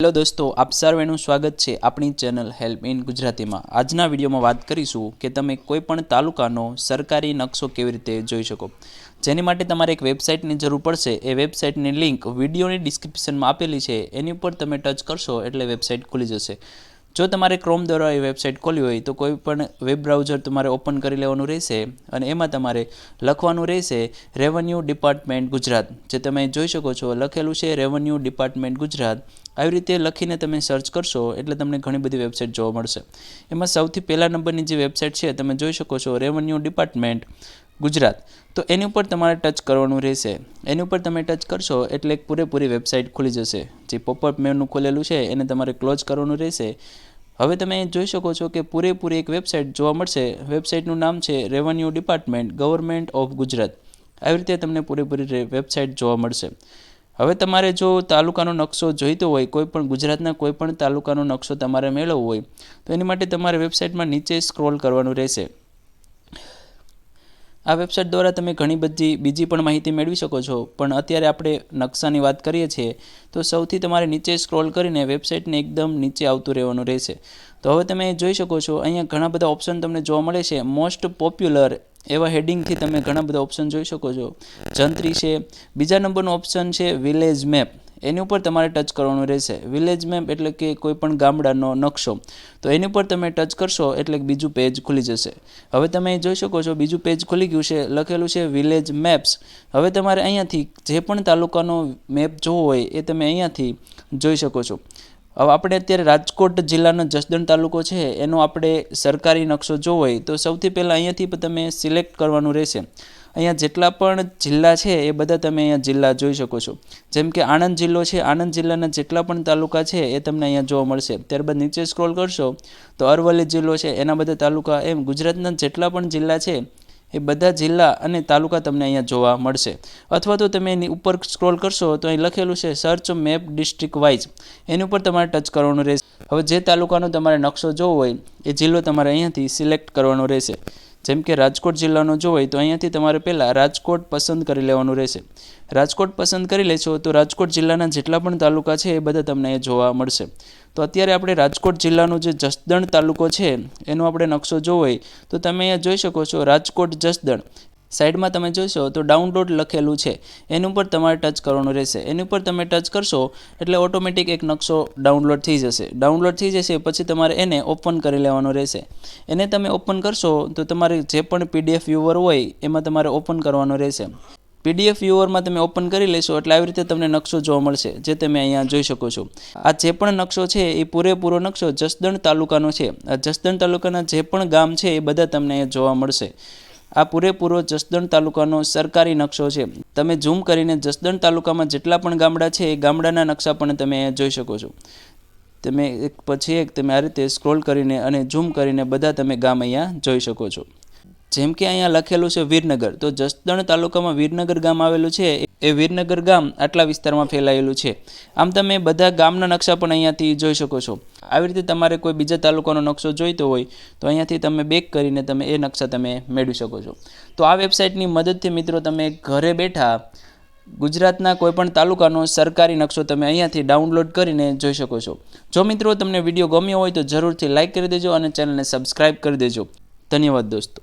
Hello દોસ્તો, આપ સર્વેનું સ્વાગત છે આપણી ચેનલ હેલ્પ ઇન ગુજરાતીમાં. આજના વિડીયોમાં વાત કરીશું કે તમે કોઈ પણ તાલુકાનો સરકારી નકશો કેવી રીતે જોઈ શકો. જેની માટે તમારે એક વેબસાઇટની જરૂર પડશે. એ વેબસાઇટની લિંક વિડીયોની ડિસ્ક્રિપ્શનમાં આપેલી છે. એની ઉપર તમે ટચ કરશો એટલે વેબસાઇટ ખુલી જશે. જો તમારે ક્રોમ દ્વારા એ વેબસાઇટ ખોલી હોય, તો કોઈ પણ વેબ બ્રાઉઝર તમારે ઓપન કરી લેવાનું રહેશે અને એમાં તમારે લખવાનું રહેશે રેવન્યુ ડિપાર્ટમેન્ટ ગુજરાત. જે તમે જોઈ શકો છો, લખેલું છે રેવન્યુ ડિપાર્ટમેન્ટ ગુજરાત. આવી રીતે લખીને તમે સર્ચ કરશો, એટલે તમને ઘણી બધી વેબસાઇટ જોવા મળશે. એમાં સૌથી પહેલા નંબરની જે વેબસાઇટ છે, તમે જોઈ શકો છો રેવન્યુ ડિપાર્ટમેન્ટ ગુજરાત. તો એની ઉપર તમારે ટચ કરવાનું રહેશે. એની ઉપર તમે ટચ કરશો એટલે એક પૂરેપૂરી વેબસાઇટ ખુલી જશે. જે પોપઅપ મેનુ ખોલેલું છે એને તમારે ક્લોઝ કરવાનું રહેશે. હવે તમે જોઈ શકો છો કે પૂરેપૂરી એક વેબસાઇટ જોવા મળશે. વેબસાઇટનું નામ છે revenue department government of Gujarat આવી રીતે તમને પૂરેપૂરી વેબસાઇટ જોવા મળશે. હવે તમારે જો તાલુકાનો નકશો જોઈતો હોય, કોઈ પણ ગુજરાતના કોઈ પણ તાલુકાનો નકશો તમારે મેળવવો હોય, તો એની માટે તમારે વેબસાઇટમાં નીચે સ્ક્રોલ કરવાનું રહેશે. આ વેબસાઇટ દ્વારા તમે ઘણી બધી બીજી પણ માહિતી મેળવી શકો છો. પણ અત્યારે આપણે નકશાની વાત કરીએ છીએ, તો સૌથી તમારે નીચે સ્ક્રોલ કરીને વેબસાઇટને એકદમ નીચે આવતું રહેવાનું રહેશે. તો હવે તમે જોઈ શકો છો, અહીંયા ઘણા બધા ઓપ્શન તમને જોવા મળે છે. મોસ્ટ પોપ્યુલર એવા હેડિંગથી તમે ઘણા બધા ઓપ્શન જોઈ શકો છો. જંત્રી છે, બીજા નંબરનો ઓપ્શન છે વિલેજ મેપ એની ઉપર તમારે ટચ કરવાનું રહેશે. વિલેજ મેપ એટલે કે કોઈ પણ ગામડાનો નકશો. તો એની ઉપર તમે ટચ કરશો એટલે બીજું પેજ ખુલી જશે. હવે તમે જોઈ શકો છો બીજું પેજ ખુલી ગયું છે, લખેલું છે વિલેજ મેપ્સ હવે તમારે અહીંયાથી જે પણ તાલુકાનો મેપ જોવો હોય એ તમે અહીંયાથી જોઈ શકો છો. હવે આપણે અત્યારે રાજકોટ જિલ્લાનો જસદણ તાલુકો છે, એનો આપણે સરકારી નકશો જોવો હોય તો સૌથી પહેલાં અહીંયાથી તમે સિલેક્ટ કરવાનું રહેશે. અહીંયા જેટલા પણ જિલ્લા છે, એ બધા તમે અહીંયા જિલ્લા જોઈ શકો છો. જેમ કે આણંદ જિલ્લો છે, આણંદ જિલ્લાના જેટલા પણ તાલુકા છે, એ તમને અહીંયા જોવા મળશે. ત્યારબાદ નીચે સ્ક્રોલ કરશો, તો અરવલ્લી જિલ્લો છે, એના બધા તાલુકા એમ ગુજરાતના જેટલા પણ જિલ્લા છે, એ બધા જિલ્લા અને તાલુકા તમને અહીંયા જોવા મળશે. અથવા તો તમે એની ઉપર સ્ક્રોલ કરશો, તો અહીં લખેલું છે સર્ચ મેપ ડિસ્ટ્રિક્ટ વાઇઝ એની ઉપર તમારે ટચ કરવાનું રહેશે. હવે જે તાલુકાનો તમારે નકશો જોવો હોય, એ જિલ્લો તમારે અહીંયાથી સિલેક્ટ કરવાનો રહેશે. જેમ કે રાજકોટ જિલ્લાનો જો હોય તો અહીંયાથી તમારે પહેલાં રાજકોટ પસંદ કરી લેવાનું રહેશે. રાજકોટ પસંદ કરી લેશો તો રાજકોટ જિલ્લાના જેટલા પણ તાલુકા છે એ બધા તમને એ જોવા મળશે. તો અત્યારે આપણે રાજકોટ જિલ્લાનો જે જસદણ તાલુકો છે, એનો આપણે નકશો જોવો હોય તો તમે અહીંયા જોઈ શકો છો રાજકોટ જસદણ. સાઈડમાં તમે જોશો તો ડાઉનલોડ લખેલું છે. એની ઉપર તમારે ટચ કરવાનું રહેશે. એની ઉપર તમે ટચ કરશો એટલે ઓટોમેટિક એક નકશો ડાઉનલોડ થઈ જશે. ડાઉનલોડ થઈ જશે, પછી તમારે એને ઓપન કરી લેવાનું રહેશે. એને તમે ઓપન કરશો તો તમારે જે પણ પીડીએફ વ્યુઅર હોય એમાં તમારે ઓપન કરવાનું રહેશે. પીડીએફ વ્યુઅરમાં તમે ઓપન કરી લેશો એટલે આવી રીતે તમને નકશો જોવા મળશે, જે તમે અહીંયા જોઈ શકો છો. આ જે પણ નકશો છે એ પૂરેપૂરો નકશો જસદણ તાલુકાનો છે. આ જસદણ તાલુકાના જે પણ ગામ છે એ બધા તમને અહીંયા જોવા મળશે. આ પૂરેપૂરો જસદણ તાલુકાનો સરકારી નકશો છે. તમે ઝૂમ કરીને જસદણ તાલુકામાં જેટલા પણ ગામડા છે, એ ગામડાના નકશા પણ તમે જોઈ શકો છો. તમે એક પછી એક તમે આ રીતે સ્ક્રોલ કરીને અને ઝૂમ કરીને બધા તમે ગામ અહીંયા જોઈ શકો છો. જેમ કે અહીંયા લખેલું છે વિરનગર. તો જસદણ તાલુકામાં વીરનગર ગામ આવેલું છે એ વીરનગર ગામ આટલા વિસ્તારમાં ફેલાયેલું છે. આમ તમે બધા ગામના નકશા પણ અહીંયાથી જોઈ શકો છો. આવી રીતે તમારે કોઈ બીજા તાલુકાનો નકશો જોઈતો હોય, તો અહીંયાથી તમે બેક કરીને તમે એ નકશા તમે મેળવી શકો છો. તો આ વેબસાઇટની મદદથી મિત્રો તમે ઘરે બેઠા ગુજરાતના કોઈપણ તાલુકાનો સરકારી નકશો તમે અહીંયાથી ડાઉનલોડ કરીને જોઈ શકો છો. જો મિત્રો તમને વીડિયો ગમ્યો હોય તો જરૂરથી લાઇક કરી દેજો અને ચેનલને સબસ્ક્રાઈબ કરી દેજો. ધન્યવાદ દોસ્તો.